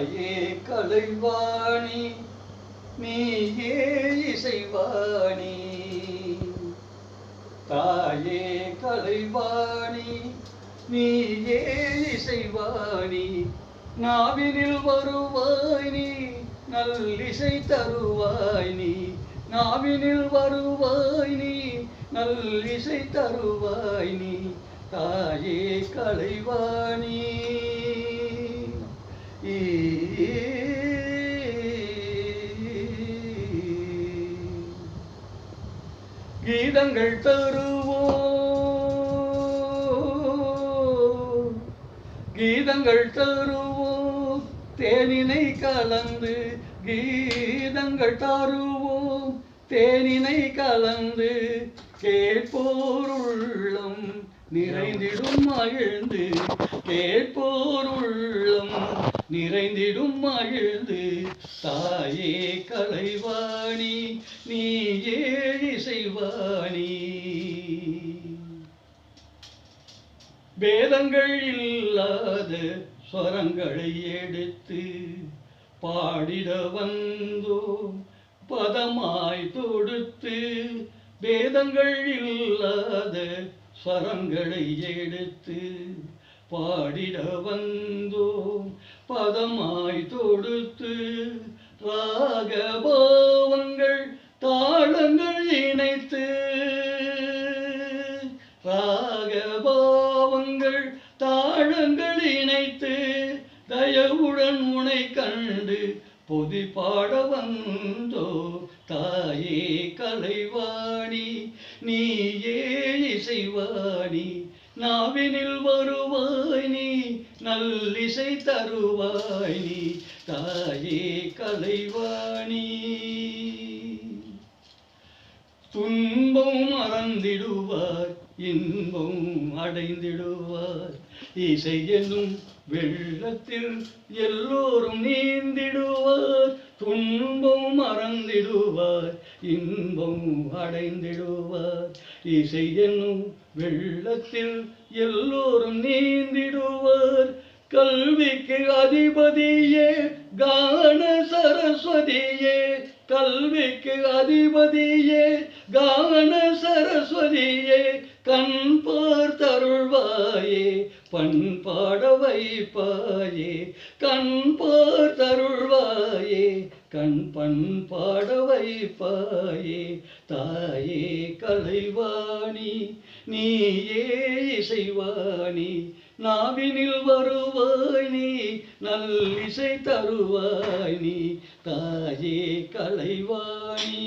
தாயே கலைவாணி நீயே இசைவாணி. தாயே கலைவாணி நீயே இசைவாணி. நாவினில் வருவாய் நீ நல்லிசை தருவாய் நீ நாவினில் வருவாய் நீ நல்லிசை தருவாய் நீ தாயே கலைவாணி. கீதங்கள் தருவோம். கீதங்கள் தருவோம். தேனினை கலந்து கீதங்கள் தருவோம். தேனினை கலந்து கேட்போர் உள்ளம் நிறைந்திடும் மகிழ்ந்து. கேட்போர் உள்ளம் நிறைந்திடும் மகிழ்ந்து. தாயே கலைவாணி நீ வேதங்கள் இல்லாத ஸ்வரங்களை எடுத்து பாடிட வந்தோம். பதமாய் தொடுத்து வேதங்கள் இல்லாத ஸ்வரங்களை எடுத்து பாடிட வந்தோம். பதமாய் தொடுத்து ராகபாவங்கள் தாளங்கள் இணைத்து ரா உனை கண்டு பொதி பாட வந்தோ தாயே கலைவாணி நீயே இசைவாணி நாவினில் வருவாய் நீ நல்லிசை தருவாய் நீ தாயே கலைவாணி. துன்பம் மறந்திடுவார் இன்பம் அடைந்திடுவார் இசை என்னும் வெள்ளத்தில் எல்லோரும் நீந்திடுவார் துன்பம் மறந்திடுவார் இன்பம் அடைந்திடுவார். இசை என்னும் வெள்ளத்தில் எல்லோரும் நீந்திடுவார். கல்விக்கு அதிபதியே கான சரஸ்வதியே கல்விக்கு அதிபதியே கான சரஸ்வதியே கண் பார்த்தருள்வாயே பண்பாட வைப்பாயே கண் பார்த்தருள்வாயே கண் பண்பாட வைப்பாயே தாயே கலைவாணி நீயே இசைவாணி நாவினில் வருவாய் நீ நல்லிசை தருவாய் நீ தாயே கலைவாணி